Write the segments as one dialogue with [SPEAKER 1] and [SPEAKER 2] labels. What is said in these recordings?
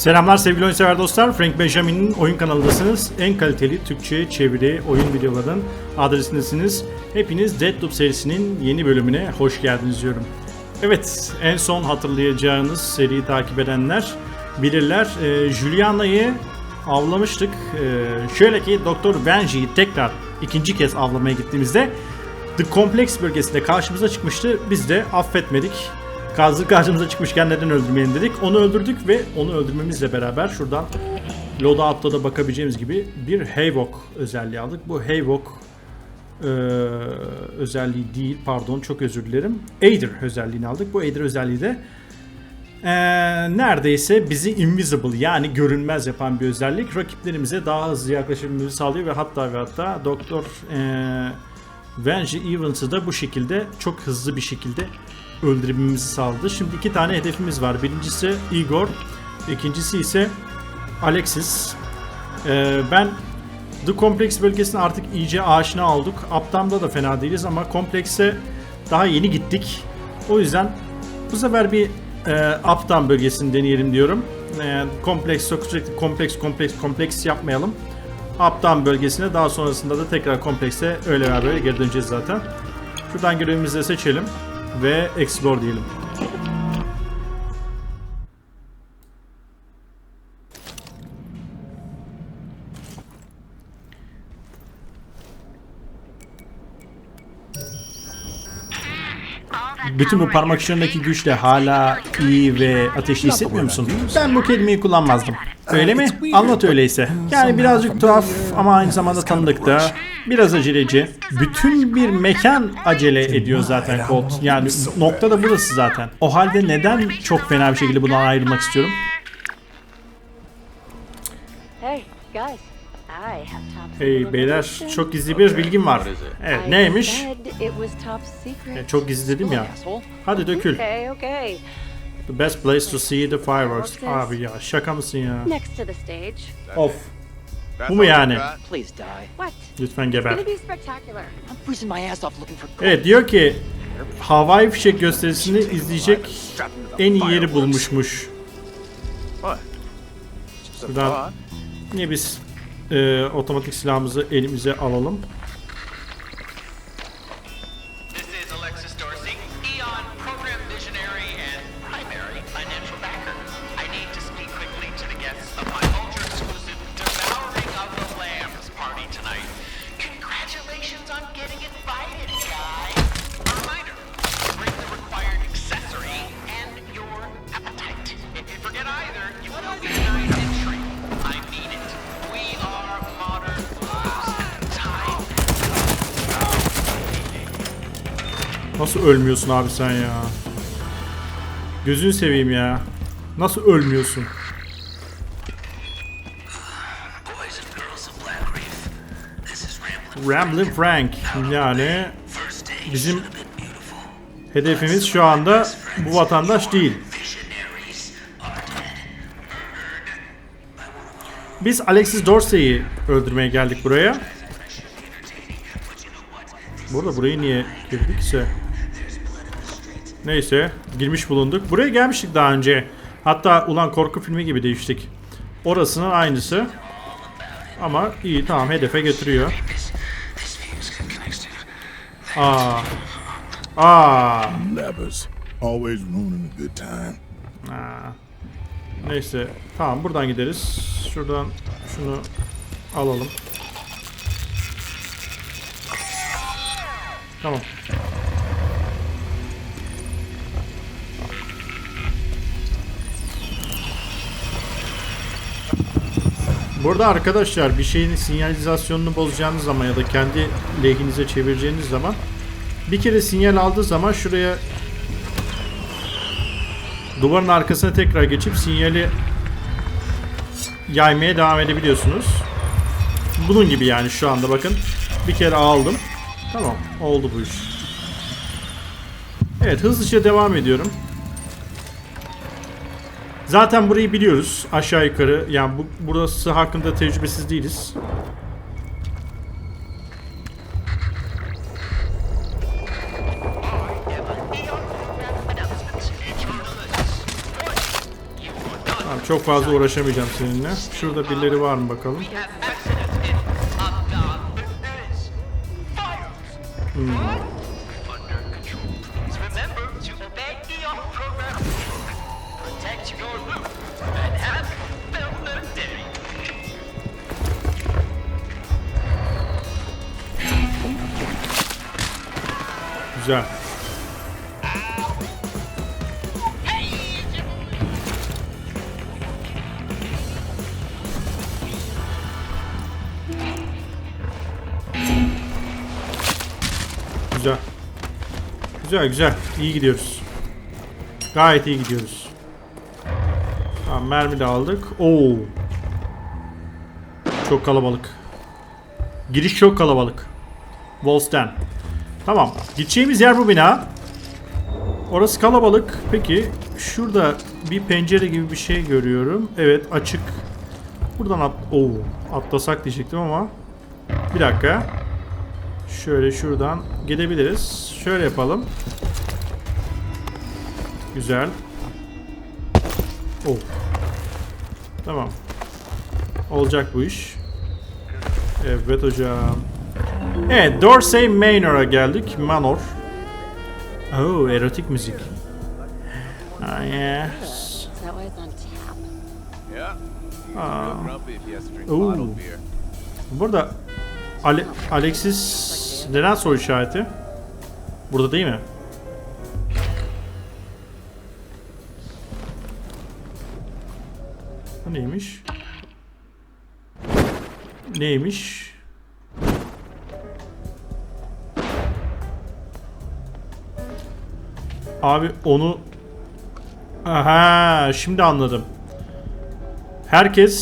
[SPEAKER 1] Selamlar sevgili oyun sever dostlar. Frank Benjamin'in oyun kanalındasınız. En kaliteli Türkçe çeviri oyun videolarının adresindesiniz. Hepiniz Deadloop serisinin yeni bölümüne hoş geldiniz diyorum. Evet, en son hatırlayacağınız seriyi takip edenler bilirler. Ee, Juliana'yı avlamıştık. Ee, şöyle ki Doktor Benji'yi tekrar ikinci kez avlamaya gittiğimizde The Complex bölgesinde karşımıza çıkmıştı. Biz de affetmedik. Kazı karşımıza çıkmışken neden öldürmeyelim dedik. Onu öldürdük ve onu öldürmemizle beraber şuradan loadout'ta da bakabileceğimiz gibi bir Havok özelliği aldık. Bu Havok eee, özelliği değil pardon çok özür dilerim. Aider özelliğini aldık. Bu Aider özelliği de eee, neredeyse bizi invisible yani görünmez yapan bir özellik. Rakiplerimize daha hızlı yaklaşabilmemizi sağlıyor ve hatta ve hatta Doktor eee Venge Evans'ı da bu şekilde çok hızlı bir şekilde öldürebilmemizi sağladı. Şimdi iki tane hedefimiz var. Birincisi Igor, ikincisi ise Alexis. Ee, ben The Complex bölgesine artık iyice aşina olduk. Uptown'da da fena değiliz ama Complex'e daha yeni gittik. O yüzden bu sefer bir e, Uptown bölgesini deneyelim diyorum. E, kompleks, sürekli kompleks, kompleks, kompleks yapmayalım. Uptown bölgesine daha sonrasında da tekrar komplekse öyle veya böyle geri döneceğiz zaten. Şuradan görevimizi de seçelim ve explore diyelim. Bütün bu parmak uçlarındaki güçle hala iyi ve ateşli hissetmiyor musun? Ben bu kelimeyi kullanmazdım. Öyle mi? Anlat öyleyse. Yani birazcık tuhaf ama aynı zamanda tanıdık da. Biraz aceleci. Bütün bir mekan acele ediyor zaten Colt. Yani nokta da burası zaten. O halde neden çok fena bir şekilde bundan ayrılmak istiyorum?
[SPEAKER 2] Hey, guys. I have top secret
[SPEAKER 1] Hey beyler çok gizli bir bilgim var. Evet neymiş? E, Çok gizli dedim ya. Hadi dökül.
[SPEAKER 2] Okay, okay.
[SPEAKER 1] The best place to see the fireworks. Abi ya şaka mısın ya?
[SPEAKER 2] Next to the stage.
[SPEAKER 1] Of. Bu mu yani?
[SPEAKER 3] Please die.
[SPEAKER 2] What?
[SPEAKER 1] Lütfen geber.
[SPEAKER 2] gonna be spectacular.
[SPEAKER 3] I'm freezing my ass off looking for gold.
[SPEAKER 1] Evet diyor ki havai fişek gösterisini izleyecek en iyi yeri bulmuşmuş. Buradan niye biz e, otomatik silahımızı elimize alalım. Nasıl ölmüyorsun abi sen ya? Gözünü seveyim ya. Nasıl ölmüyorsun?
[SPEAKER 4] Ramblin'
[SPEAKER 1] Frank. Yani bizim hedefimiz şu anda bu vatandaş değil. Biz Alexis Dorsey'i öldürmeye geldik buraya. Burada burayı niye girdikse. Neyse girmiş bulunduk. Buraya gelmiştik daha önce. Hatta ulan korku filmi gibi değiştik. Orasının aynısı. Ama iyi tamam hedefe götürüyor. Aa. Aa.
[SPEAKER 5] Always ruining a good time.
[SPEAKER 1] Aa. Neyse tamam buradan gideriz. Şuradan şunu alalım. Tamam. Burada arkadaşlar bir şeyin sinyalizasyonunu bozacağınız zaman ya da kendi lehinize çevireceğiniz zaman bir kere sinyal aldığı zaman şuraya duvarın arkasına tekrar geçip sinyali yaymaya devam edebiliyorsunuz. Bunun gibi yani şu anda bakın. Bir kere aldım. Tamam oldu bu iş. Evet hızlıca devam ediyorum. Zaten burayı biliyoruz aşağı yukarı. Yani bu, burası hakkında tecrübesiz değiliz. Tamam, çok fazla uğraşamayacağım seninle. Şurada birileri var mı bakalım.
[SPEAKER 6] We
[SPEAKER 1] Güzel. Güzel. Güzel güzel. İyi gidiyoruz. Gayet iyi gidiyoruz. Tamam mermi de aldık. Oo. Çok kalabalık. Giriş çok kalabalık. Wolf'ten. Tamam. Gideceğimiz yer bu bina. Orası kalabalık. Peki şurada bir pencere gibi bir şey görüyorum. Evet açık. Buradan at Oo, atlasak diyecektim ama. Bir dakika. Şöyle şuradan gidebiliriz. Şöyle yapalım. Güzel. Oh. Tamam. Olacak bu iş. Evet hocam. Evet, Dorsey Manor'a geldik. Manor. Oh, erotik müzik. Ah, yes.
[SPEAKER 7] Ah.
[SPEAKER 1] Aa.
[SPEAKER 7] Oo.
[SPEAKER 1] Burada Ale Alexis neden soru işareti? Burada değil mi? Bu neymiş? Neymiş? Abi onu Aha, şimdi anladım. Herkesten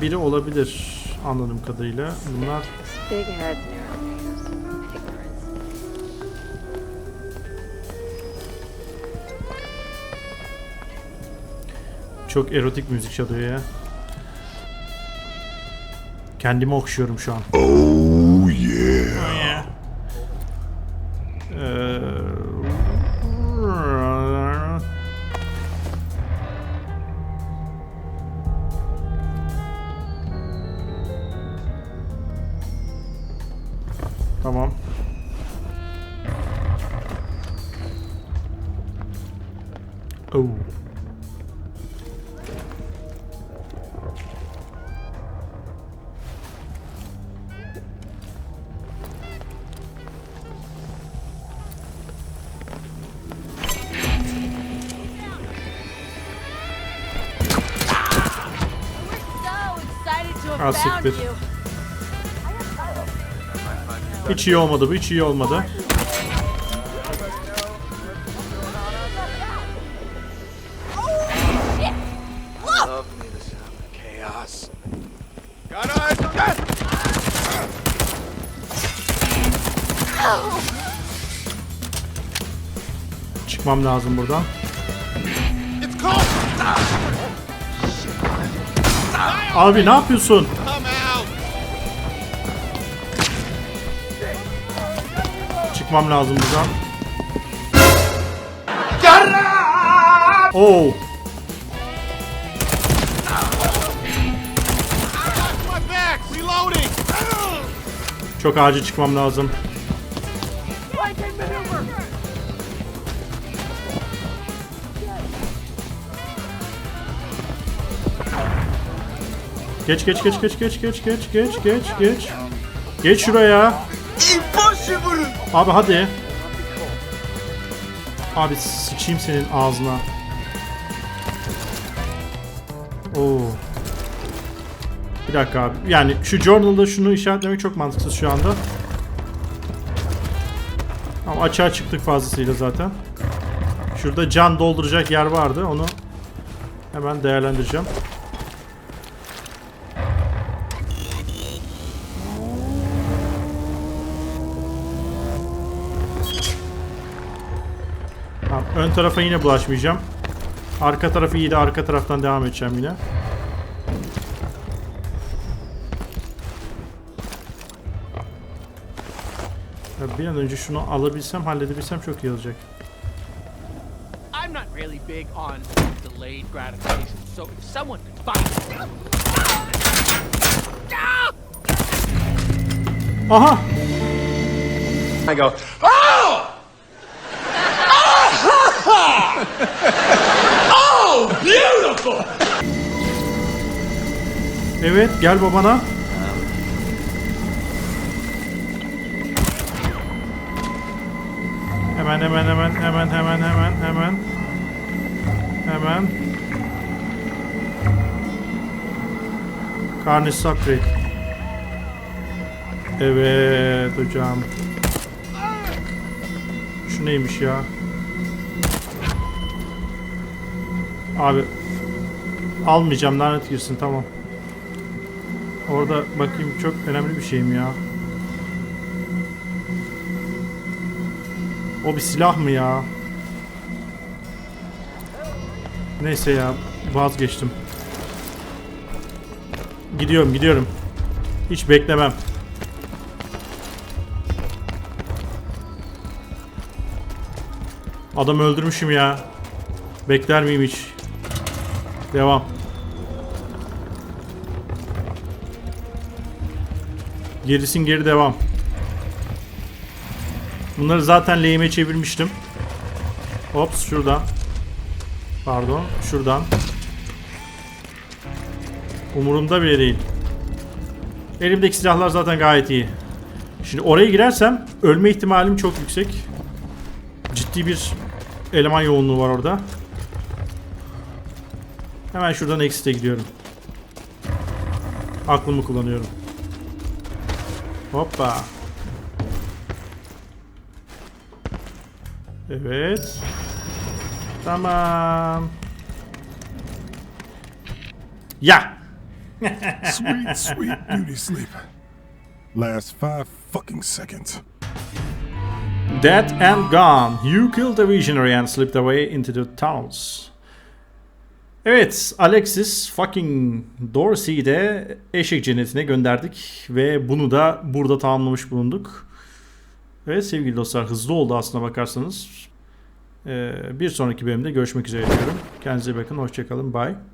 [SPEAKER 1] biri olabilir anladığım kadarıyla. Bunlar çok erotik müzik çalıyor ya. Kendimi okşuyorum şu an.
[SPEAKER 5] Oh, yeah.
[SPEAKER 1] Ha siktir. Hiç iyi olmadı bu, hiç iyi olmadı. Çıkmam lazım buradan. Abi ne yapıyorsun? Çıkmam lazım buradan.
[SPEAKER 7] Reloading!
[SPEAKER 1] Çok acil çıkmam lazım. Geç geç geç geç geç geç geç geç geç geç. Geç şuraya. Abi hadi. Abi sıçayım senin ağzına. Oo. Bir dakika abi. Yani şu journal'da şunu işaretlemek çok mantıksız şu anda. Ama açığa çıktık fazlasıyla zaten. Şurada can dolduracak yer vardı. Onu hemen değerlendireceğim. Ön tarafa yine bulaşmayacağım. Arka tarafı iyi de arka taraftan devam edeceğim yine. Ya bir an önce şunu alabilsem, halledebilsem çok iyi olacak.
[SPEAKER 3] I'm not really
[SPEAKER 8] big on delayed gratification. So if someone could find
[SPEAKER 1] Aha!
[SPEAKER 7] I go,
[SPEAKER 1] Evet gel babana. Hemen hemen hemen hemen hemen hemen hemen hemen Karnis upgrade. Evet hocam. Şu neymiş ya? Abi almayacağım lanet girsin tamam. Orada bakayım çok önemli bir şey mi ya? O bir silah mı ya? Neyse ya vazgeçtim. Gidiyorum gidiyorum. Hiç beklemem. Adamı öldürmüşüm ya. Bekler miyim hiç? Devam. Gerisin geri devam. Bunları zaten lehime çevirmiştim. Hops şuradan. Pardon şuradan. Umurumda bile değil. Elimdeki silahlar zaten gayet iyi. Şimdi oraya girersem ölme ihtimalim çok yüksek. Ciddi bir eleman yoğunluğu var orada. Hemen şuradan exit'e gidiyorum. Aklımı kullanıyorum. Hoppa. Evet. Tamam. Ya.
[SPEAKER 5] Sweet, sweet beauty sleep. Last five fucking seconds.
[SPEAKER 1] Dead and gone. You killed the visionary and slipped away into the tunnels. Evet, Alexis fucking Dorsey'i de eşek cennetine gönderdik ve bunu da burada tamamlamış bulunduk. Evet sevgili dostlar hızlı oldu aslına bakarsanız. Ee, bir sonraki bölümde görüşmek üzere diyorum. Kendinize bakın, hoşçakalın, bye.